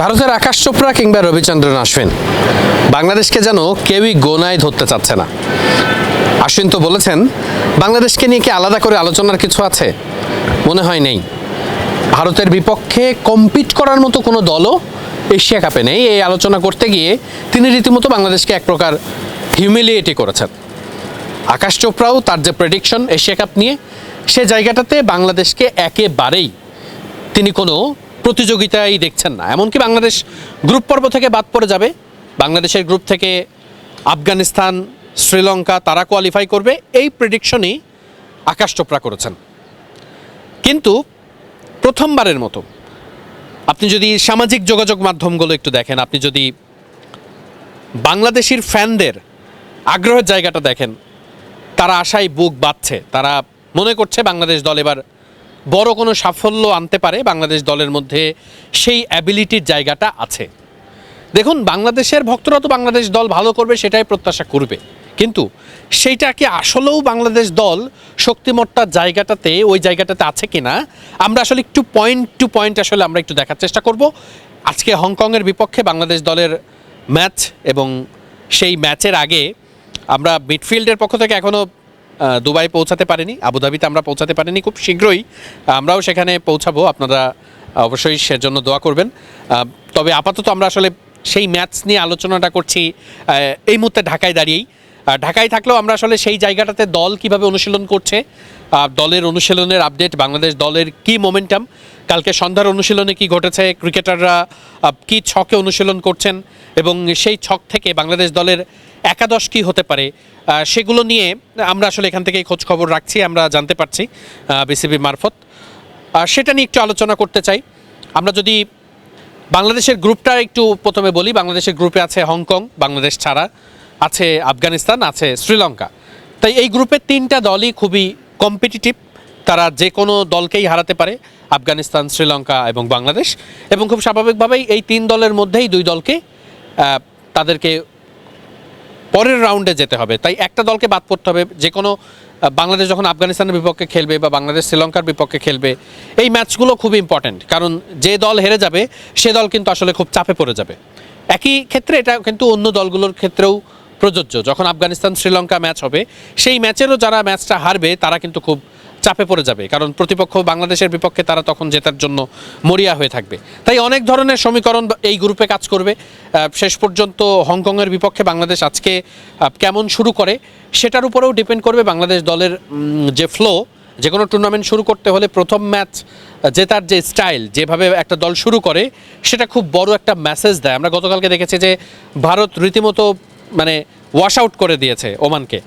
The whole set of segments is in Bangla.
ভারতের আকাশ চোপড়া কিংবা রবিচন্দ্রন অশ্বিন বাংলাদেশকে যেন কেউই গোনায় ধরতে চাচ্ছে না। অশ্বিন তো বলেছেন, বাংলাদেশকে নিয়ে কি আলাদা করে আলোচনার কিছু আছে? মনে হয় নেই। ভারতের বিপক্ষে কম্পিট করার মতো কোনো দলও এশিয়া কাপে নেই। এই আলোচনা করতে গিয়ে তিনি রীতিমতো বাংলাদেশকে এক প্রকার হিউমিলিয়েটই করেছেন। আকাশ চোপড়াও তার যে প্রেডিকশন এশিয়া কাপ নিয়ে, সে জায়গাটাতে বাংলাদেশকে একেবারেই তিনি কোনো প্রতিযোগিতাই দেখছেন না। এমনকি বাংলাদেশ গ্রুপ পর্ব থেকে বাদ পড়ে যাবে। বাংলাদেশের গ্রুপ থেকে আফগানিস্তান, শ্রীলঙ্কা, তারা কোয়ালিফাই করবে। এই প্রেডিকশনই আকাশ চোপড়া করেছেন। কিন্তু প্রথমবারের মতো আপনি যদি সামাজিক যোগাযোগ মাধ্যমগুলো একটু দেখেন, আপনি যদি বাংলাদেশির ফ্যানদের আগ্রহের জায়গাটা দেখেন, তারা আশায় বুক বাঁধছে। তারা মনে করছে বাংলাদেশ দল এবার বড় কোনো সাফল্য আনতে পারে বাংলাদেশ দলের মধ্যে সেই অ্যাবিলিটির জায়গাটা আছে। দেখুন, বাংলাদেশের ভক্তরা তো বাংলাদেশ দল ভালো করবে সেটাই প্রত্যাশা করবে। কিন্তু সেইটা কি আসলেও বাংলাদেশ দল শক্তিমত্তার জায়গাটাতে, ওই জায়গাটাতে আছে কিনা, আমরা আসলে একটু পয়েন্ট টু পয়েন্ট আসলে আমরা একটু দেখার চেষ্টা করব। আজকে হংকংয়ের বিপক্ষে বাংলাদেশ দলের ম্যাচ এবং সেই ম্যাচের আগে আমরা মিডফিল্ডের পক্ষ থেকে এখনও দুবাই পৌঁছাতে পারিনি, আবুধাবিতে আমরা পৌঁছাতে পারিনি খুব শীঘ্রই। আমরাও সেখানে পৌঁছাবো, আপনারা অবশ্যই সেজন্য দোয়া করবেন। তবে আপাতত আমরা আসলে সেই ম্যাচ নিয়ে আলোচনাটা করছি এই মুহূর্তে ঢাকায় দাঁড়িয়েই। ঢাকায় থাকলেও আমরা আসলে সেই জায়গাটাতে দল কীভাবে অনুশীলন করছে দলের অনুশীলনের আপডেট, বাংলাদেশ দলের কি মোমেন্টাম কালকে সন্ধ্যার অনুশীলনে কি ঘটেছে, ক্রিকেটাররা কি ছকে অনুশীলন করছেন, এবং সেই ছক থেকে বাংলাদেশ দলের একাদশ কি হতে পারে? সেগুলো নিয়ে আমরা আসলে এখান থেকেই খোঁজ খবর রাখছি, আমরা জানতে পারছি বিসিবি মারফত। সেটা নিয়ে একটু আলোচনা করতে চাই। আমরা যদি বাংলাদেশের গ্রুপটা একটু প্রথমে বলি, বাংলাদেশের গ্রুপে আছে হংকং, বাংলাদেশ ছাড়া আছে আফগানিস্তান, আছে শ্রীলঙ্কা। তাই এই গ্রুপের তিনটা দলই খুবই কম্পিটিটিভ তারা যে কোনো দলকেই হারাতে পারে, আফগানিস্তান, শ্রীলঙ্কা এবং বাংলাদেশ। এবং খুব স্বাভাবিকভাবেই এই তিন দলের মধ্যেই দুই দলকে তাদেরকে পরের রাউন্ডে যেতে হবে। তাই একটা দলকে বাদ পড়তে হবে। যে কোনো বাংলাদেশ যখন আফগানিস্তানের বিপক্ষে খেলবে বা বাংলাদেশ শ্রীলঙ্কার বিপক্ষে খেলবে, এই ম্যাচগুলো খুব ইম্পর্ট্যান্ট কারণ যে দল হেরে যাবে, সে দল কিন্তু আসলে খুব চাপে পড়ে যাবে। একই ক্ষেত্রে এটা কিন্তু অন্য দলগুলোর ক্ষেত্রেও প্রযোজ্য। যখন আফগানিস্তান শ্রীলঙ্কা ম্যাচ হবে, সেই ম্যাচেরও যারা ম্যাচটা হারবে, তারা কিন্তু খুব চাপে পড়ে যাবে, কারণ প্রতিপক্ষ বাংলাদেশের বিপক্ষে তারা তখন জেতার জন্য মরিয়া হয়ে থাকবে। তাই অনেক ধরনের সমীকরণ এই গ্রুপে কাজ করবে। শেষ পর্যন্ত হংকংয়ের বিপক্ষে বাংলাদেশ আজকে কেমন শুরু করে সেটার উপরেও ডিপেন্ড করবে বাংলাদেশ দলের যে ফ্লো যে কোনো টুর্নামেন্ট শুরু করতে হলে প্রথম ম্যাচ জেতার যে স্টাইল যেভাবে একটা দল শুরু করে, সেটা খুব বড় একটা মেসেজ দেয়। আমরা গতকালকে দেখেছি যে ভারত রীতিমতো মানে ওয়াশ আউট করে দিয়েছে ওমানকে,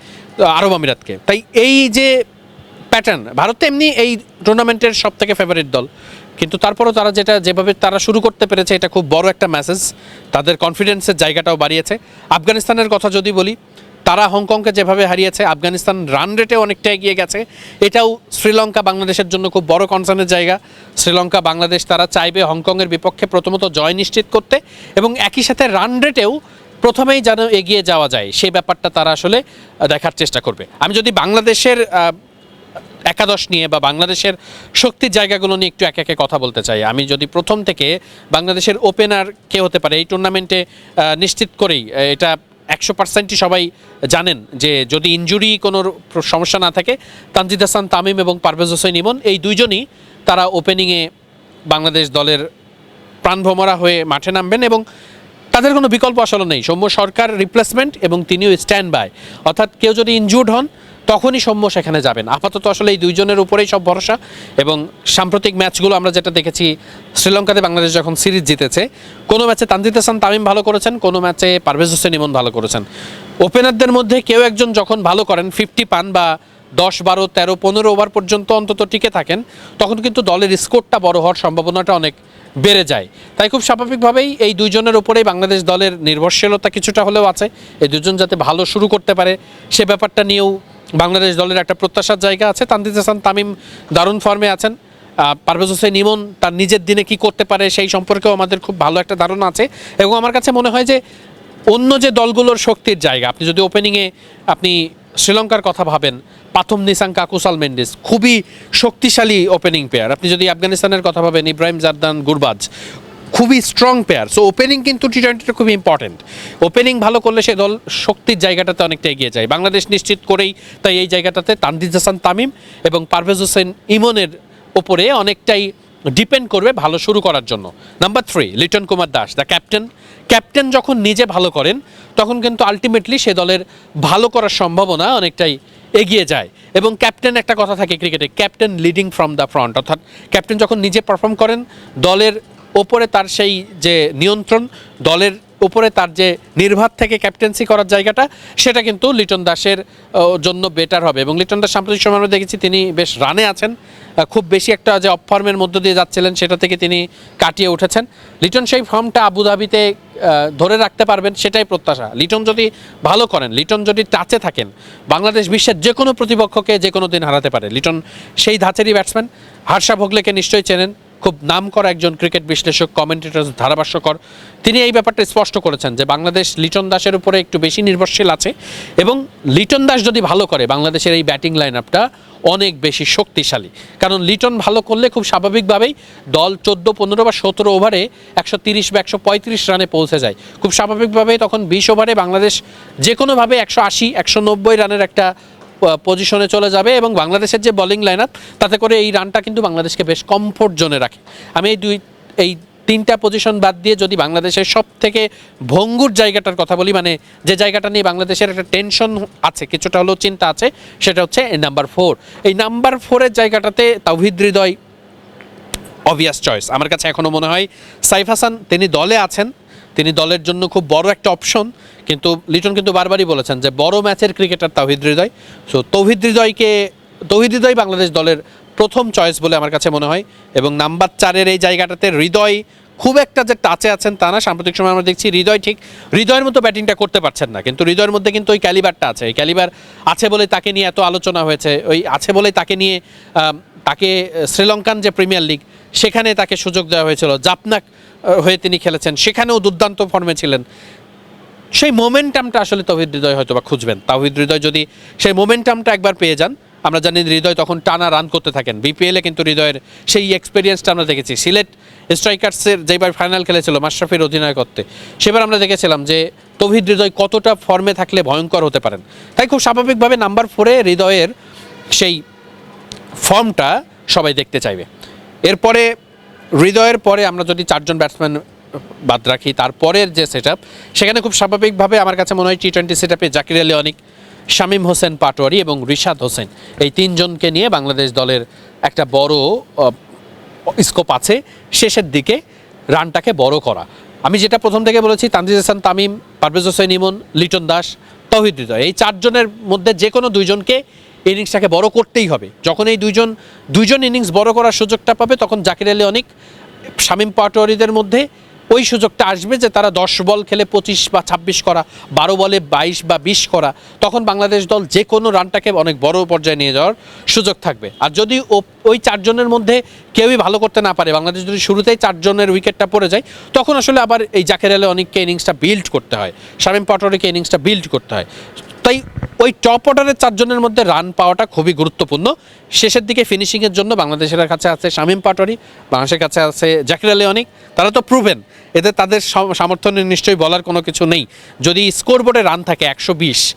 আরব আমিরাতকে। তাই এই যে প্যাটার্ন ভারত এমনি এই টুর্নামেন্টের সব থেকে ফেভারিট দল। কিন্তু তারপরও তারা যেটা, যেভাবে তারা শুরু করতে পেরেছে, এটা খুব বড় একটা মেসেজ তাদের কনফিডেন্সের জায়গাটাও বাড়িয়েছে। আফগানিস্তানের কথা যদি বলি, তারা হংকংকে যেভাবে হারিয়েছে, আফগানিস্তান রান রেটে অনেকটা এগিয়ে গেছে। এটাও শ্রীলঙ্কা বাংলাদেশের জন্য খুব বড় কনসার্নের জায়গা। শ্রীলঙ্কা, বাংলাদেশ, তারা চাইবে হংকংয়ের বিপক্ষে প্রথমত জয় নিশ্চিত করতে এবং একই সাথে রান রেটেও প্রথমেই যেন এগিয়ে যাওয়া যায়। সেই ব্যাপারটা তারা আসলে দেখার চেষ্টা করবে। আমি যদি বাংলাদেশের একাদশ নিয়ে বা বাংলাদেশের শক্তির জায়গাগুলো নিয়ে একটু একে একে কথা বলতে চাই। আমি যদি প্রথম থেকে বাংলাদেশের ওপেনার কে হতে পারে এই টুর্নামেন্টে নিশ্চিত করেই এটা একশো পার্সেন্টই সবাই জানেন যে যদি ইনজুরি কোনো সমস্যা না থাকে, তানজিদ হাসান, তামিম এবং পারভেজ হোসেন ইমন, এই দুইজনই তারা ওপেনিংয়ে বাংলাদেশ দলের প্রাণভোমরা হয়ে মাঠে নামবেন এবং তাদের কোনো বিকল্প আসলে নেই। সৌম্য সরকার রিপ্লেসমেন্ট এবং তিনিও স্ট্যান্ড বাই অর্থাৎ কেউ যদি ইনজুর্ড হন তখনই সৌম্য সেখানে যাবেন। আপাতত আসলে এই দুইজনের উপরেই সব ভরসা এবং সাম্প্রতিক ম্যাচগুলো আমরা যেটা দেখেছি, শ্রীলঙ্কাতে বাংলাদেশ যখন সিরিজ জিতেছে, কোনো ম্যাচে তানজিদ হাসান, তামিম ভালো করেছেন, কোনো ম্যাচে পারভেজ হোসেন ইমন ভালো করেছেন। ওপেনারদের মধ্যে কেউ একজন যখন ভালো করেন, ফিফটি পান বা দশ, বারো, তেরো, পনেরো ওভার পর্যন্ত অন্তত টিকে থাকেন, তখন কিন্তু দলের স্কোরটা বড় হওয়ার সম্ভাবনাটা অনেক বেড়ে যায়। তাই খুব স্বাভাবিকভাবেই এই দুইজনের উপরেই বাংলাদেশ দলের নির্ভরশীলতা কিছুটা হলেও আছে। এই দুজন যাতে ভালো শুরু করতে পারে, সে ব্যাপারটা নিয়েও বাংলাদেশ দলের একটা প্রত্যাশার জায়গা আছে। তানজিদ হাসান তামিম দারুণ ফর্মে আছেন। পারভেজ হোসেন ইমন তার নিজের দিনে কি করতে পারে সেই সম্পর্কেও আমাদের খুব ভালো একটা ধারণা আছে এবং আমার কাছে মনে হয় যে অন্য যে দলগুলোর শক্তির জায়গা, আপনি যদি ওপেনিংয়ে আপনি শ্রীলঙ্কার কথা ভাবেন পাথম নিসাঙ্কা কুসাল মেন্ডিস, খুবই শক্তিশালী ওপেনিং পেয়ার আপনি যদি আফগানিস্তানের কথা ভাবেন, ইব্রাহিম জারদান, গুরবাজ খুবই স্ট্রং পেয়ার সো ওপেনিং কিন্তু টি টোয়েন্টিটা খুবই ইম্পর্টেন্ট ওপেনিং ভালো করলে সে দল শক্তির জায়গাটাতে অনেকটা এগিয়ে যায়। বাংলাদেশ নিশ্চিত করেই তাই এই জায়গাটাতে তানজিদ হাসান তামিম এবং পারভেজ হোসেন ইমনের ওপরে অনেকটাই ডিপেন্ড করবে ভালো শুরু করার জন্য। Number three Liton Kumar Das the captain captain যখন নিজে ভালো করেন, তখন কিন্তু আলটিমেটলি সে দলের ভালো করার সম্ভাবনা অনেকটাই এগিয়ে যায়। এবং ক্যাপ্টেন একটা কথা থাকে ক্রিকেটে captain leading from the front অর্থাৎ ক্যাপ্টেন যখন নিজে পারফর্ম করেন, দলের ওপরে তার সেই যে নিয়ন্ত্রণ দলের উপরে তার যে নির্ভার থেকে ক্যাপ্টেন্সি করার জায়গাটা, সেটা কিন্তু লিটন দাসের জন্য বেটার হবে। এবং লিটন দাস সাম্প্রতিক সময় আমরা দেখেছি তিনি বেশ রানে আছেন। খুব বেশি একটা যে অফ ফর্মের মধ্য দিয়ে যাচ্ছিলেন, সেটা থেকে তিনি কাটিয়ে উঠেছেন। লিটন সেই ফর্মটা আবুধাবিতে ধরে রাখতে পারবেন, সেটাই প্রত্যাশা। লিটন যদি ভালো করেন, লিটন যদি টাচে থাকেন, বাংলাদেশ বিশ্বের যে কোনো প্রতিপক্ষকে যে কোনো দিন হারাতে পারে। লিটন সেই ধাঁচেরই ব্যাটসম্যান হার্ষা ভোগলেকে নিশ্চয়ই চেনেন। খুব নাম করা একজন ক্রিকেট বিশ্লেষক কমেন্টেটর ধারাভাষ্যকর। তিনি এই ব্যাপারটা স্পষ্ট করেছেন যে বাংলাদেশ লিটন দাসের উপরে একটু বেশি নির্ভরশীল আছে এবং লিটন দাস যদি ভালো করে বাংলাদেশের এই ব্যাটিং লাইন আপটা অনেক বেশি শক্তিশালী। কারণ লিটন ভালো করলে খুব স্বাভাবিকভাবেই দল চোদ্দ, পনেরো বা সতেরো ওভারে একশো তিরিশ বা একশো পঁয়ত্রিশ রানে পৌঁছে যায়। খুব স্বাভাবিকভাবেই তখন বিশ ওভারে বাংলাদেশ যে কোনোভাবে একশো আশি, একশো নব্বই রানের একটা পজিশনে চলে যাবে এবং বাংলাদেশের যে বোলিং লাইন আপ তাতে করে এই রানটা কিন্তু বাংলাদেশকে বেশ কমফোর্ট জোনে রাখে। আমি এই দুই, এই তিনটা পজিশন বাদ দিয়ে যদি বাংলাদেশের সব থেকে ভঙ্গুর জায়গাটার কথা বলি মানে যে জায়গাটা নিয়ে বাংলাদেশের একটা টেনশন আছে, কিছুটা হলেও চিন্তা আছে, সেটা হচ্ছে নাম্বার ফোর এই নাম্বার ফোরের জায়গাটাতে তাওহিদ হৃদয় অবভিয়াস চয়েস আমার কাছে এখনও মনে হয় সাইফ হাসান, তিনি দলে আছেন, তিনি দলের জন্য খুব বড় একটা অপশন কিন্তু লিটন কিন্তু বারবারই বলেছেন যে বড় ম্যাচের ক্রিকেটার তাহিদ হৃদয়। সো তৌহিদ হৃদয়কে, তৌহিদ হৃদয় বাংলাদেশ দলের প্রথম চয়েস বলে আমার কাছে মনে হয়। এবং নাম্বার চারের এই জায়গাটাতে হৃদয় খুব একটা যে টাচে আছেন তা না, সাম্প্রতিক সময় আমরা দেখছি হৃদয় ঠিক হৃদয়ের মতো ব্যাটিংটা করতে পারছেন না। কিন্তু হৃদয়ের মধ্যে কিন্তু ওই ক্যালিবারটা আছে। এই ক্যালিবার আছে বলে তাকে নিয়ে এত আলোচনা হয়েছে, ওই আছে বলে তাকে নিয়ে তাকে শ্রীলঙ্কান যে প্রিমিয়ার লিগ সেখানে তাকে সুযোগ দেওয়া হয়েছিল। জাপনাক হয়ে তিনি খেলেছেন। সেখানেও দুর্দান্ত ফর্মে ছিলেন। সেই মোমেন্টামটা আসলে তৌহিদ হৃদয় হয়তো বা খুঁজবেন। তাহিদ হৃদয় যদি সেই মোমেন্টামটা একবার পেয়ে যান, আমরা জানি হৃদয় তখন টানা রান করতে থাকেন। বিপিএলে কিন্তু হৃদয়ের সেই এক্সপিরিয়েন্সটা আমরা দেখেছি। সিলেট স্ট্রাইকার্সের যেবার ফাইনাল খেলেছিল মাশরাফির অধিনায়কত্বে, সেবার আমরা দেখেছিলাম যে তভিদ হৃদয় কতটা ফর্মে থাকলে ভয়ঙ্কর হতে পারেন। তাই খুব স্বাভাবিকভাবে নাম্বার ফোরে হৃদয়ের সেই ফর্মটা সবাই দেখতে চাইবে। এরপরে, হৃদয়ের পরে আমরা যদি চারজন ব্যাটসম্যান বাদ রাখি। তারপরের যে সেট সেখানে খুব স্বাভাবিকভাবে আমার কাছে মনে হয় টি টোয়েন্টি সেট আপে জাকির আলী, অনিক, শামীম হোসেন পাটোয়ারি এবং রিশাদ হোসেন এই তিনজনকে নিয়ে বাংলাদেশ দলের একটা বড় স্কোপ আছে শেষের দিকে রানটাকে বড় করা। আমি যেটা প্রথম থেকে বলেছি, তানজিজ হাসান, তামিম, পারভেজ হোসেন, ইমন, লিটন দাস, তহিদ হৃদয়, এই চারজনের মধ্যে যে কোনো দুইজনকে ইনিংসটাকে বড় করতেই হবে। যখন এই দুইজন দুইজন ইনিংস বড় করার সুযোগটা পাবে, তখন জাকির আলী, অনেক, শামীম পাটোয়ারিদের মধ্যে ওই সুযোগটা আসবে যে তারা দশ বল খেলে পঁচিশ বা ছাব্বিশ করা, বারো বলে বাইশ বা বিশ করা, তখন বাংলাদেশ দল যে কোনো রানটাকে অনেক বড় পর্যায়ে নিয়ে যাওয়ার সুযোগ থাকবে। আর যদি ওই চারজনের মধ্যে কেউই ভালো করতে না পারে, বাংলাদেশ যদি শুরুতেই চারজনের উইকেটটা পড়ে যায়, তখন আসলে আবার এই জাকের আলে অনেককে ইনিংসটা বিল্ড করতে হয়, শামীম পাটোয়ারিকে ইনিংসটা বিল্ড করতে হয়। তাই ওই টপ অর্ডারের চারজনের মধ্যে রান পাওয়াটা খুবই গুরুত্বপূর্ণ। শেষের দিকে ফিনিশিংয়ের জন্য বাংলাদেশের কাছে আছে শামীম পাটোয়ারি, বাংলাদেশের কাছে আছে জাকির আলী অনিক। তারা তো প্রুভেন এতে তাদের সম- সামর্থ্য নিশ্চয়ই বলার কোনো কিছু নেই। যদি স্কোর বোর্ডে রান থাকে একশো বিশ,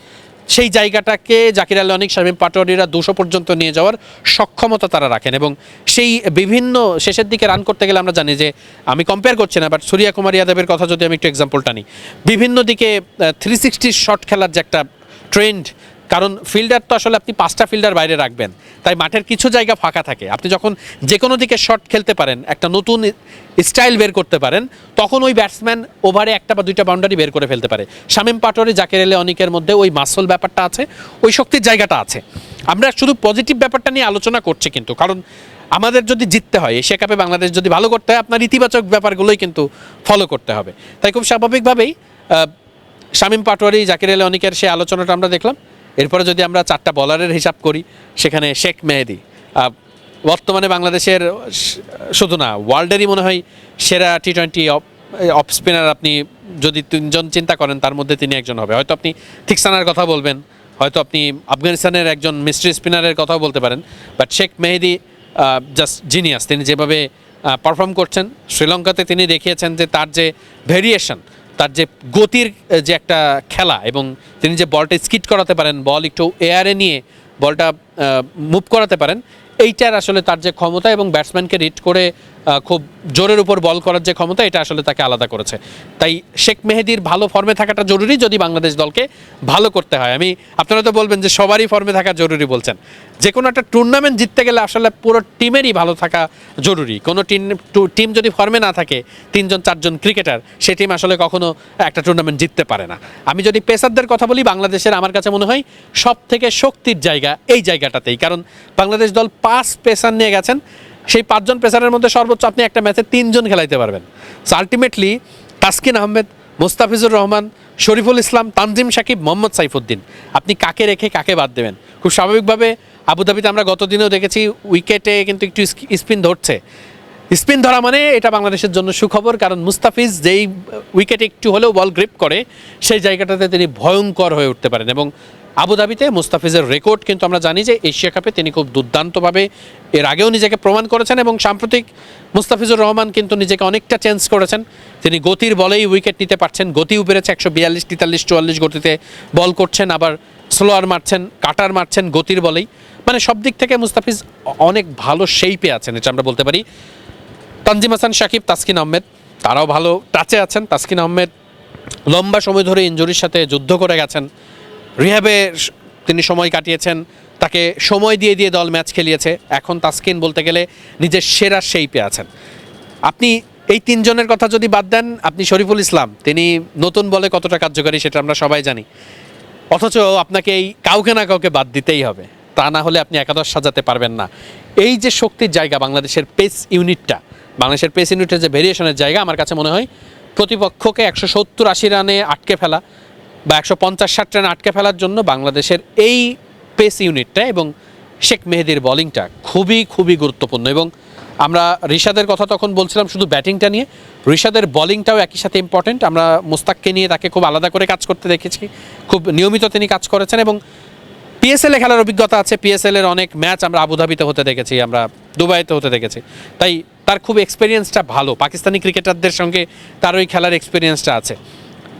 সেই জায়গাটাকে জাকির আলী অনিক, শামীম পাটোয়ারিরা দুশো পর্যন্ত নিয়ে যাওয়ার সক্ষমতা তারা রাখেন এবং সেই বিভিন্ন শেষের দিকে রান করতে গেলে আমরা জানি যে, আমি কম্পেয়ার করছি না বাট সূর্যা কুমার যাদবের কথা যদি আমি একটু এক্সাম্পলটা নিই। বিভিন্ন দিকে থ্রি সিক্সটি শট খেলার যে একটা ট্রেন্ড কারণ ফিল্ডার তো আসলে আপনি পাঁচটা ফিল্ডার বাইরে রাখবেন, তাই মাঠের কিছু জায়গা ফাঁকা থাকে। আপনি যখন যে কোনো দিকে শট খেলতে পারেন, একটা নতুন স্টাইল বের করতে পারেন, তখন ওই ব্যাটসম্যান ওভারে একটা বা দুইটা বাউন্ডারি বের করে ফেলতে পারে। শামিম পাটোয়ারি, জাকের এলে অনেকের মধ্যে ওই মাসল ব্যাপারটা আছে, ওই শক্তির জায়গাটা আছে। আমরা শুধু পজিটিভ ব্যাপারটা নিয়ে আলোচনা করছি কিন্তু, কারণ আমাদের যদি জিততে হয়, এশিয়া কাপে বাংলাদেশ যদি ভালো করতে হয়, আপনার ইতিবাচক ব্যাপারগুলোই কিন্তু ফলো করতে হবে। তাই খুব স্বাভাবিকভাবেই শামীম পাটোয়ারি, জাকির আলী অনিকের সেই আলোচনাটা আমরা দেখলাম। এরপরে যদি আমরা চারটা বলারের হিসাব করি, সেখানে শেখ মেহেদি। বর্তমানে বাংলাদেশের শুধু না ওয়ার্ল্ডেরই মনে হয় সেরা টি টোয়েন্টি অফ স্পিনার আপনি যদি তিনজন চিন্তা করেন, তার মধ্যে তিনি একজন হবে। হয়তো আপনি থিকসানার কথা বলবেন, হয়তো আপনি আফগানিস্তানের একজন মিস্ট্রি স্পিনারের কথাও বলতে পারেন but Sheikh Mehedi just genius তিনি যেভাবে পারফর্ম করছেন, শ্রীলঙ্কাতে তিনি দেখিয়েছেন যে তার যে ভেরিয়েশন তার যে গতির যে একটা খেলা এবং তিনি যে বলটা স্কিট করাতে পারেন, বল একটু এয়ারে নিয়ে বলটা মুভ করাতে পারেন, এইটার আসলে তার যে ক্ষমতা এবং ব্যাটসম্যানকে রিড করে খুব জোরের উপর বল করার যে ক্ষমতা, এটা আসলে তাকে আলাদা করেছে। তাই শেখ মেহেদির ভালো ফর্মে থাকাটা জরুরি যদি বাংলাদেশ দলকে ভালো করতে হয়। আমি, আপনারা তো বলবেন যে সবারই ফর্মে থাকা জরুরি বলছেন। যে কোনো একটা টুর্নামেন্ট জিততে গেলে আসলে পুরো টিমেরই ভালো থাকা জরুরি। কোনো টিম টিম যদি ফর্মে না থাকে, তিনজন, চারজন ক্রিকেটার সে টিম আসলে কখনো একটা টুর্নামেন্ট জিততে পারে না। আমি যদি পেসারদের কথা বলি, বাংলাদেশের আমার কাছে মনে হয় সব থেকে শক্তির জায়গা এই জায়গাটাতেই। কারণ বাংলাদেশ দল পাঁচ পেসার নিয়ে গেছেন। সেই পাঁচজন পেসারের মধ্যে সর্বোচ্চ আপনি একটা ম্যাচে তিনজন খেলাইতে পারবেন। So ultimately Taskin Ahmed, Mustafizur Rahman, Shariful Islam, Tanzim Sakib, Mohammad Saifuddin. আপনি কাকে রেখে কাকে বাদ দেবেন? খুব স্বাভাবিকভাবে আবুধাবিতে আমরা গত দিনেও দেখেছি উইকেটে কিন্তু একটু স্পিন ধরছে। স্পিন ধরা মানে এটা বাংলাদেশের জন্য সুখবর, কারণ মুস্তাফিজ যেই উইকেটে একটু হলেও বল গ্রিপ করে, সেই জায়গাটাতে তিনি ভয়ঙ্কর হয়ে উঠতে পারেন। এবং আবুধাবিতে মুস্তাফিজের রেকর্ড, কিন্তু আমরা জানি যে এশিয়া কাপে তিনি খুব দুর্দান্তভাবে এর আগেও নিজেকে প্রমাণ করেছেন এবং সাম্প্রতিক মুস্তাফিজুর রহমান কিন্তু নিজেকে অনেকটা চেঞ্জ করেছেন। তিনি গতির বলেই উইকেট নিতে পারছেন গতিও বেড়েছে একশো বিয়াল্লিশ, তেতাল্লিশ, চুয়াল্লিশ গতিতে বল করছেন, আবার স্লোয়ার মারছেন, কাটার মারছেন গতির বলেই। মানে সব দিক থেকে মুস্তাফিজ অনেক ভালো শেইপে আছেন, এটা আমরা বলতে পারি। তানজিম হাসান, সাকিব, তাসকিন আহমেদ, তারাও ভালো টাচে আছেন। তাসকিন আহমেদ লম্বা সময় ধরে ইঞ্জুরির সাথে যুদ্ধ করে গেছেন। রিহ্যাবে তিনি সময় কাটিয়েছেন, তাকে সময় দিয়ে দিয়ে দল ম্যাচ খেলিয়েছে। এখন তাসকিন বলতে গেলে নিজের সেরা শেইপে আছেন। আপনি এই তিনজনের কথা যদি বাদ দেন, আপনি শরীফুল ইসলাম, তিনি নতুন বলে কতটা কার্যকারী সেটা আমরা সবাই জানি। অথচ আপনাকে এই কাউকে না কাউকে বাদ দিতেই হবে, তা না হলে আপনি একাদশ সাজাতে পারবেন না। এই যে শক্তির জায়গা বাংলাদেশের পেস ইউনিটটা বাংলাদেশের পেস ইউনিটের যে ভেরিয়েশনের জায়গা, আমার কাছে মনে হয় প্রতিপক্ষকে একশো সত্তর আশি রানে আটকে ফেলা বা একশো পঞ্চাশ ষাট রানে আটকে ফেলার জন্য বাংলাদেশের এই পেস ইউনিটটা এবং শেখ মেহেদির বোলিংটা খুবই খুবই গুরুত্বপূর্ণ। এবং আমরা ঋষাদের কথা তখন বলছিলাম শুধু ব্যাটিংটা নিয়ে ঋষাদের বোলিংটাও একই সাথে ইম্পর্টেন্ট আমরা মোস্তাককে নিয়ে তাকে খুব আলাদা করে কাজ করতে দেখেছি, খুব নিয়মিত তিনি কাজ করেছেন এবং পিএসএল খেলার অভিজ্ঞতা আছে পিএসএল এর অনেক ম্যাচ আমরা আবুধাবিতে হতে দেখেছি, আমরা দুবাইতে হতে দেখেছি। তাই তার খুব এক্সপিরিয়েন্সটা ভালো, পাকিস্তানি ক্রিকেটারদের সঙ্গে তার ওই খেলার এক্সপিরিয়েন্সটা আছে।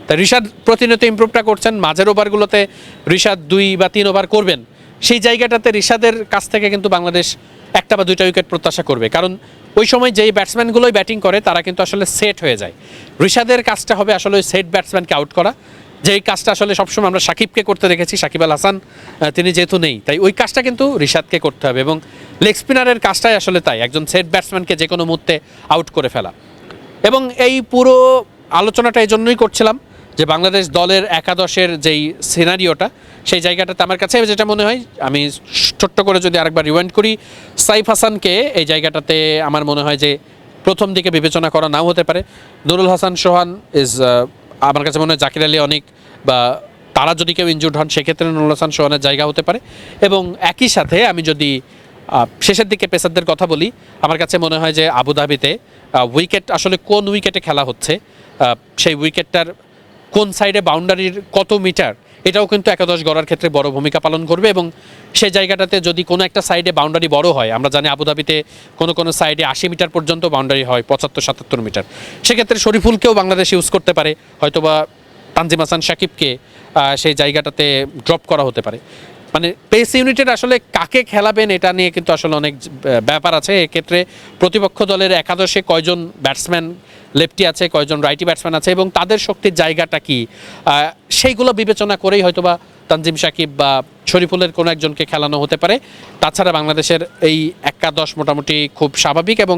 তা ঋষাদ প্রতিনিয়ত ইমপ্রুভটা করছেন, মাঝের ওভারগুলোতে ঋষাদ দুই বা তিন ওভার করবেন। সেই জায়গাটাতে ঋষাদের কাছ থেকে কিন্তু বাংলাদেশ একটা বা দুইটা উইকেট প্রত্যাশা করবে। কারণ ওই সময় যেই ব্যাটসম্যানগুলোই ব্যাটিং করে, তারা কিন্তু আসলে সেট হয়ে যায়। ঋষাদের কাজটা হবে আসলে ওই সেট ব্যাটসম্যানকে আউট করা। যেই কাজটা আসলে সবসময় আমরা সাকিবকে করতে দেখেছি, সাকিব আল হাসান তিনি যেহেতু নেই, তাই ওই কাজটা কিন্তু রিশাদকে করতে হবে এবং লেগ স্পিনারের কাজটাই আসলে তাই, একজন সেট ব্যাটসম্যানকে যে কোনো মুহূর্তে আউট করে ফেলা। এবং এই পুরো আলোচনাটা এই জন্যই করছিলাম যে বাংলাদেশ দলের একাদশের যেই সিনারিওটা, সেই জায়গাটাতে আমার কাছে যেটা মনে হয়, আমি ছোট্ট করে যদি আরেকবার রিওয়াইন্ড করি, সাইফ হাসানকে এই জায়গাটাতে আমার মনে হয় যে প্রথম দিকে বিবেচনা করা নাও হতে পারে। নুরুল হাসান সোহান ইজ আমার কাছে মনে হয় জাকির আলী অনেক বা তারা যদি কেউ ইনজুর্ড হন, সেক্ষেত্রে নুরুল হাসান সোহানের জায়গা হতে পারে। এবং একই সাথে আমি যদি শেষের দিকে পেসারদের কথা বলি, আমার কাছে মনে হয় যে আবুধাবিতে উইকেট আসলে কোন উইকেটে খেলা হচ্ছে সেই উইকেটটার কোন সাইডে বাউন্ডারির কত মিটার, এটাও কিন্তু একাদশ গড়ার ক্ষেত্রে বড় ভূমিকা পালন করবে এবং সেই জায়গাটাতে যদি কোনো একটা সাইডে বাউন্ডারি বড় হয়, আমরা জানি আবুধাবিতে কোনো কোনো সাইডে আশি মিটার পর্যন্ত বাউন্ডারি হয়, পঁচাত্তর, সাতাত্তর মিটার। সেক্ষেত্রে শরীফুলকেও বাংলাদেশ ইউজ করতে পারে, হয়তোবা তানজিম হাসান সাকিবকে সেই জায়গাটাতে ড্রপ করা হতে পারে। মানে পেস ইউনিটের আসলে কাকে খেলাবেন এটা নিয়ে কিন্তু আসলে অনেক ব্যাপার আছে। এক্ষেত্রে প্রতিপক্ষ দলের একাদশে কয়জন ব্যাটসম্যান লেফটি আছে কয়জন রাইটি ব্যাটসম্যান আছে, এবং তাদের শক্তির জায়গাটা কি? সেইগুলো বিবেচনা করেই হয়তোবা তানজিম সাকিব বা শরীফুলের কোনো একজনকে খেলানো হতে পারে। তাছাড়া বাংলাদেশের এই একাদশ মোটামুটি খুব স্বাভাবিক এবং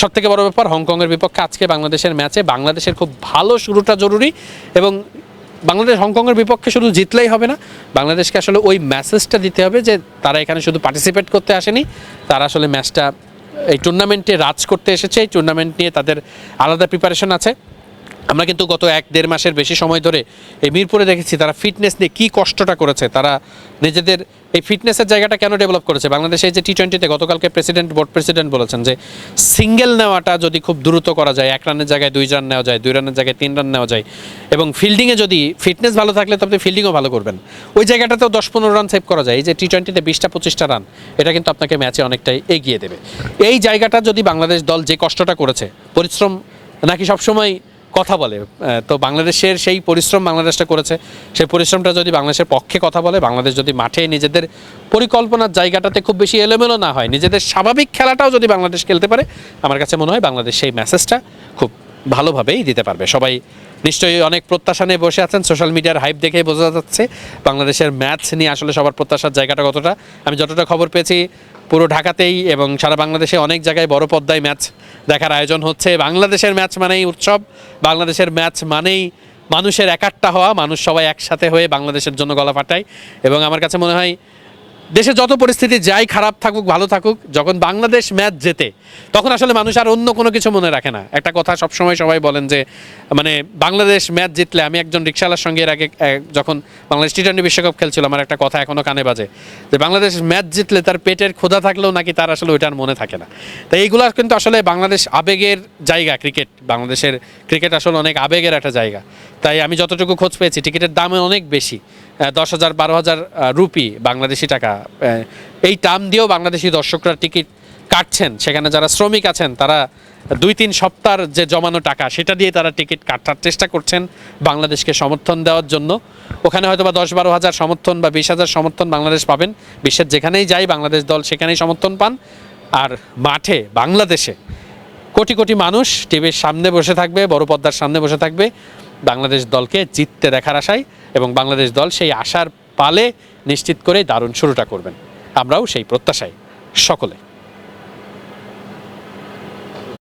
সব থেকে বড় ব্যাপার, হংকংয়ের বিপক্ষে আজকে বাংলাদেশের ম্যাচে বাংলাদেশের খুব ভালো শুরুটা জরুরি এবং বাংলাদেশ হংকংয়ের বিপক্ষে শুধু জিতলেই হবে না, বাংলাদেশকে আসলে ওই মেসেজটা দিতে হবে যে তারা এখানে শুধু পার্টিসিপেট করতে আসেনি, তারা আসলে ম্যাচটা এই টুর্নামেন্টে রাজ করতে এসেছে, এই টুর্নামেন্ট নিয়ে তাদের আলাদা প্রিপারেশন আছে। আমরা কিন্তু গত এক দেড় মাসের বেশি সময় ধরে এই মিরপুরে দেখেছি তারা ফিটনেস নিয়ে কী কষ্টটা করেছে। তারা নিজেদের এই ফিটনেসের জায়গাটা কেন ডেভেলপ করেছে? বাংলাদেশে যে টি টোয়েন্টিতে গতকালকে প্রেসিডেন্ট বোর্ড প্রেসিডেন্ট বলেছেন যে সিঙ্গেল নেওয়াটা যদি খুব দ্রুত করা যায়, এক রানের জায়গায় দুই রান নেওয়া যায়, দুই রানের জায়গায় তিন রান নেওয়া যায়, এবং ফিল্ডিংয়ে যদি ফিটনেস ভালো থাকলে তবে ফিল্ডিংও ভালো করবেন। ওই জায়গাটাতেও দশ পনেরো রান সেভ করা যায়। এই যে টি টোয়েন্টিতে বিশটা, পঁচিশটা রান এটা কিন্তু আপনাকে ম্যাচে অনেকটাই এগিয়ে দেবে। এই জায়গাটা যদি বাংলাদেশ দল যে কষ্টটা করেছে, পরিশ্রম, নাকি সবসময় কথা বলে। তো বাংলাদেশের সেই পরিশ্রম বাংলাদেশটা করেছে। সেই পরিশ্রমটা যদি বাংলাদেশের পক্ষে কথা বলে, বাংলাদেশ যদি মাঠে নিজেদের পরিকল্পনার জায়গাটাতে খুব বেশি এলোমেলো না হয়, নিজেদের স্বাভাবিক খেলাটাও যদি বাংলাদেশ খেলতে পারে, আমার কাছে মনে হয় বাংলাদেশ সেই মেসেজটা খুব ভালোভাবেই দিতে পারবে। সবাই নিশ্চয়ই অনেক প্রত্যাশা নিয়ে বসে আছেন সোশ্যাল মিডিয়ার হাইপ দেখে বোঝা যাচ্ছে বাংলাদেশের ম্যাচ নিয়ে আসলে সবার প্রত্যাশার জায়গাটা কতটা। আমি যতটা খবর পেয়েছি পুরো ঢাকাতেই এবং সারা বাংলাদেশে অনেক জায়গায় বড় পদ্মায় ম্যাচ দেখার আয়োজন হচ্ছে। বাংলাদেশের ম্যাচ মানেই উৎসব। বাংলাদেশের ম্যাচ মানেই মানুষের একাট্টা হওয়া। মানুষ সবাই একসাথে হয়ে বাংলাদেশের জন্য গলা ফাটায়। এবং আমার কাছে মনে হয় দেশে যত পরিস্থিতি যাই খারাপ থাকুক, ভালো থাকুক, যখন বাংলাদেশ ম্যাচ জেতে, তখন আসলে মানুষ আর অন্য কোনো কিছু মনে রাখে না। একটা কথা সবসময় সবাই বলেন যে মানে বাংলাদেশ ম্যাচ জিতলে আমি একজন রিক্সাওয়ালার সঙ্গে এর আগে যখন বাংলাদেশ টি টোয়েন্টি বিশ্বকাপ খেলছিল, আমার একটা কথা এখনও কানে বাজে, যে বাংলাদেশ ম্যাচ জিতলে তার পেটের ক্ষুধা থাকলেও নাকি তার আসলে ওইটার মনে থাকে না। তো এইগুলো কিন্তু আসলে বাংলাদেশ আবেগের জায়গা, ক্রিকেট, বাংলাদেশের ক্রিকেট আসলে অনেক আবেগের একটা জায়গা। তাই আমি যতটুকু খোঁজ পেয়েছি, টিকিটের দাম অনেক বেশি। দশ হাজার, বারো হাজার রুপি, বাংলাদেশি টাকা। এই টার্ম দিয়েও বাংলাদেশি দর্শকরা টিকিট কাটছেন। সেখানে যারা শ্রমিক আছেন, তারা দুই, তিন সপ্তাহের যে জমানো টাকা, সেটা দিয়ে তারা টিকিট কাটার চেষ্টা করছেন বাংলাদেশকে সমর্থন দেওয়ার জন্য। ওখানে হয়তো বা দশ, বারো হাজার সমর্থন বা বিশ হাজার সমর্থন বাংলাদেশ পাবেন। বিশ্বের যেখানেই যাই, বাংলাদেশ দল সেখানেই সমর্থন পান। আর মাঠে, বাংলাদেশে কোটি কোটি মানুষ টিভির সামনে বসে থাকবে, বড় পর্দার সামনে বসে থাকবে। বাংলাদেশ দলকে জিততে দেখার আশায় এবং বাংলাদেশ দল সেই আশার পালে নিশ্চিত করে দারুণ শুরুটা করবেন। আমরাও সেই প্রত্যাশায় সকলে।